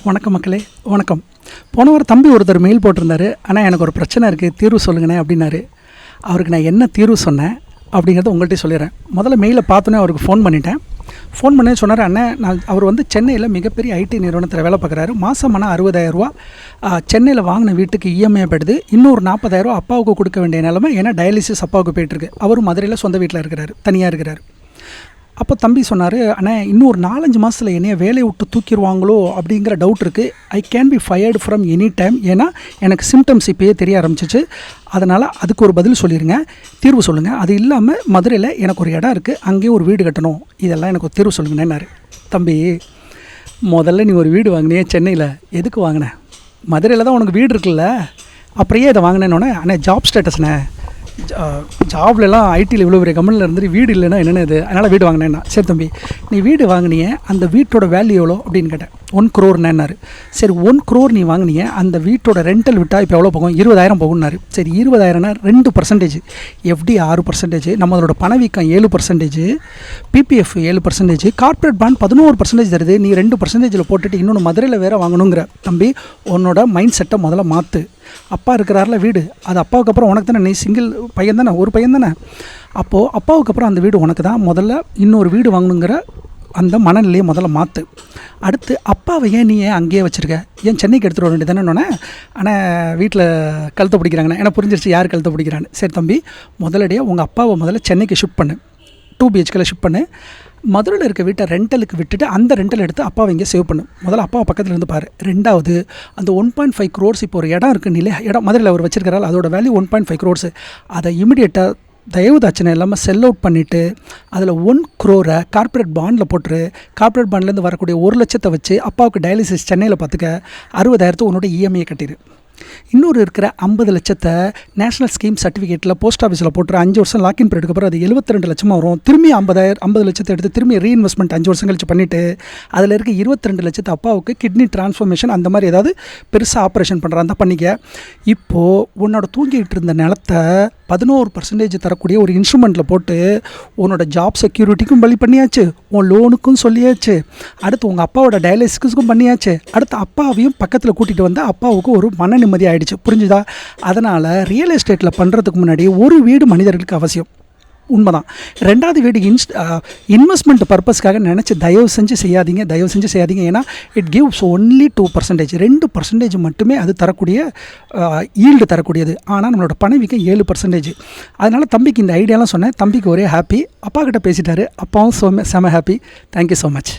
வணக்கம் மக்களே வணக்கம். போன வாரம் தம்பி ஒருத்தர் மெயில் போட்டிருந்தாரு. ஆனால் எனக்கு ஒரு பிரச்சனை இருக்குது தீர்வு சொல்லுங்கண்ணே அப்படின்னாரு. அவருக்கு நான் என்ன தீர்வு சொன்னேன் அப்படிங்கிறத உங்கள்கிட்ட சொல்லிடுறேன். முதல்ல மெயிலை பார்த்தோன்னே அவருக்கு ஃபோன் பண்ணிட்டேன். ஃபோன் பண்ணி சொன்னார் அண்ணன் நான் அவர் வந்து சென்னையில் மிகப்பெரிய ஐடி நிறுவனத்தில் வேலை பார்க்குறாரு. மாதம் ஆனால் அறுபதாயிரரூவா சென்னையில் வாங்கின வீட்டுக்கு இஎம்ஐ படுது இன்னொரு நாற்பதாயிரரூவா அப்பாவுக்கு கொடுக்க வேண்டிய நிலமை ஏன்னா டயாலிசிஸ் அப்பாவுக்கு போயிட்டுருக்கு அவரும் மதுரையில் சொந்த வீட்டில் இருக்கிறாரு தனியாக இருக்கிறார். அப்போ தம்பி சொன்னார் அண்ணே இன்னும் ஒரு நாலஞ்சு மாதத்தில் என்னைய வேலையை விட்டு தூக்கிடுவாங்களோ? அப்படிங்கிற டவுட் இருக்குது I can be fired from any time ஏன்னா எனக்கு சிம்டம்ஸ் இப்போயே தெரிய ஆரம்பிச்சிச்சு. அதனால் அதுக்கு ஒரு பதில் சொல்லிடுங்க தீர்வு சொல்லுங்கள் அது இல்லாமல் மதுரையில் எனக்கு ஒரு இடம் இருக்குது அங்கேயே ஒரு வீடு கட்டணும். இதெல்லாம் எனக்கு ஒரு தீர்வு சொல்லுங்கண்ணேன்னாரு தம்பி முதல்ல நீ ஒரு வீடு வாங்கினியே சென்னையில். எதுக்கு வாங்கின? மதுரையில் தான் உனக்கு வீடு இருக்குல்ல. அப்புறையே இதை வாங்கினேன்னொன்னே அண்ணே ஜாப் ஸ்டேட்டஸ்ண்ணே ஜாப்லலாம் ஐடியில் இவ்வளோ பெரிய கம்பெனியில் இருந்துட்டு வீடு இல்லைன்னா என்னென்ன இது? அதனால் வீடு வாங்கினேன்னா. சரி தம்பி நீ வீடு வாங்கினியே அந்த வீட்டோட வேல்யூ எவ்வளோ அப்படின்னு கேட்டேன். ஒன் க்ரோர்னாரு சரி ஒன் க்ரோர் நீ வாங்கினியே அந்த வீட்டோட ரெண்டல் விட்டால் இப்போ எவ்வளோ போகும்? இருபதாயிரம் போகும்னாரு. சரி இருபதாயிரம்னா ரெண்டு பர்சன்டேஜ் எஃப்டி ஆறு பர்சன்டேஜ் நம்மளோட பணவீக்கம் ஏழு பர்சன்டேஜ் பிபிஎஃப் ஏழு பர்சன்டேஜ் கார்ப்பரேட் பாண்ட் பதினோரு பர்சன்டேஜ் தருது. நீ ரெண்டு பர்சன்டேஜில் போட்டுட்டு இன்னொன்று மதுரையில் வேறு வாங்கணுங்கிற. தம்பி உன்னோட மைண்ட் செட்டை முதல்ல மாற்று அப்பா இருக்கிறார்ல வீடு. அது அப்பாவுக்கு அப்புறம் உனக்கு தானே? நீ சிங்கிள் பையன் தானே? ஒரு பையன் தானே? அப்போது அப்பாவுக்கு அப்புறம் அந்த வீடு உனக்கு தான். முதல்ல இன்னொரு வீடு வாங்கணுங்கிற அந்த மனநிலையை முதல்ல மாற்று அடுத்து அப்பாவை ஏன் நீ ஏன் அங்கேயே வச்சுருக்க? ஏன் சென்னைக்கு எடுத்துகிட்டு வர வேண்டியதானே ஆனால் வீட்டில் கழுத்தை பிடிக்கிறாங்கண்ணே ஏன்னா புரிஞ்சிருச்சு யார் கழுத்தை பிடிக்கிறான்னு. சரி தம்பி முதலடியாக உங்கள் அப்பாவை முதல்ல சென்னைக்கு ஷிஃப்ட் பண்ணு. டூ பிஹெச்கில் ஷிஃப்ட் பண்ணு. மதுரையில் இருக்க வீட்டை ரெண்டலுக்கு விட்டுட்டு அந்த ரெண்டல் எடுத்து அப்பாவை இங்கே சேவ் பண்ணும் முதல்ல அப்பாவை பக்கத்தில் இருந்து பாரு. ரெண்டாவது அந்த ஒன் பாயிண்ட் ஃபைவ் க்ரோர்ஸ் இப்போ ஒரு இடம் இருக்குது நிலை இடம் மதுரையில் அவர் வச்சிருக்கிறாள் அதோட value one point five crores அதை இமிடியேட்டாக தயவு தாட்சணை இல்லாமல் செல் அவுட் பண்ணிவிட்டு அதில் ஒன் க்ரோரை கார்ப்பரேட் பாண்டில் போட்டுரு. கார்ப்பரேட் பாண்ட்லேருந்து வரக்கூடிய ஒரு லட்சத்தை வச்சு அப்பாவுக்கு டயாலிசிஸ் சென்னையில் பார்த்துக்க அறுபதாயிரத்து உன்னோட இஎம்ஐயை கட்டிடு இன்னொரு இருக்கிற ஐம்பது லட்சத்தை நேஷனல் ஸ்கீம் சர்டிஃபிகேட்டில் போஸ்ட் ஆஃபீஸில் போட்டு அஞ்சு வருஷம் லாக்இன் பீரியடுக்கு அப்புறம் அது எழுபத்தி ரெண்டு லட்சமாக வரும். திரும்பி ஐம்பதாயிரம் ஐம்பது லட்சத்தை எடுத்து திரும்பி ரீஇன்வெஸ்ட்மெண்ட் அஞ்சு வருஷம் கழிச்சு பண்ணிவிட்டு அதில் இருக்க இருபத்தி ரெண்டு லட்சத்தை அப்பாவுக்கு கிட்னி டிரான்ஸ்ஃபர்மேஷன் அந்த மாதிரி ஏதாவது பெருசாக ஆப்ரேஷன் பண்ணுறாந்தா பண்ணிக்க. இப்போது உன்னோட தூங்கிட்டு இருந்த நிலத்தை பதினோரு பர்சன்டேஜ் தரக்கூடிய ஒரு இன்ஸ்ட்ருமெண்ட்டில் போட்டு உன்னோட ஜாப் செக்யூரிட்டிக்கும் பலி பண்ணியாச்சு உன் லோனுக்கும் சொல்லியாச்சு. அடுத்து உங்கள் அப்பாவோட டயாலிசிஸ்க்கும் பண்ணியாச்சு. அடுத்து அப்பாவையும் பக்கத்தில் கூட்டிகிட்டு வந்து அப்பாவுக்கு ஒரு மன நிம்மதி ஆகிடுச்சு புரிஞ்சுதா? அதனால் ரியல் எஸ்டேட்டில் பண்ணுறதுக்கு முன்னாடி ஒரு வீடு மனிதர்களுக்கு அவசியம். உண்மைதான். ரெண்டாவது வீடு இன்ஸ்ட் இன்வெஸ்ட்மெண்ட் பர்பஸ்க்காக நினச்சி தயவு செஞ்சு செய்யாதீங்க தயவு செஞ்சு செய்யாதீங்க. ஏன்னா it gives only two percentage ரெண்டு பர்சன்டேஜ் மட்டுமே அது தரக்கூடிய ஈல்டு தரக்கூடியது. ஆனால் நம்மளோட பணவீக்கம் ஏழு பர்சன்டேஜ் அதனால் தம்பிக்கு இந்த ஐடியாலாம் சொன்னேன். தம்பிக்கு ஒரே ஹாப்பி அப்பா கிட்ட பேசிட்டாரு. அப்பாவும் செம செம ஹாப்பி தேங்க்யூ ஸோ மச்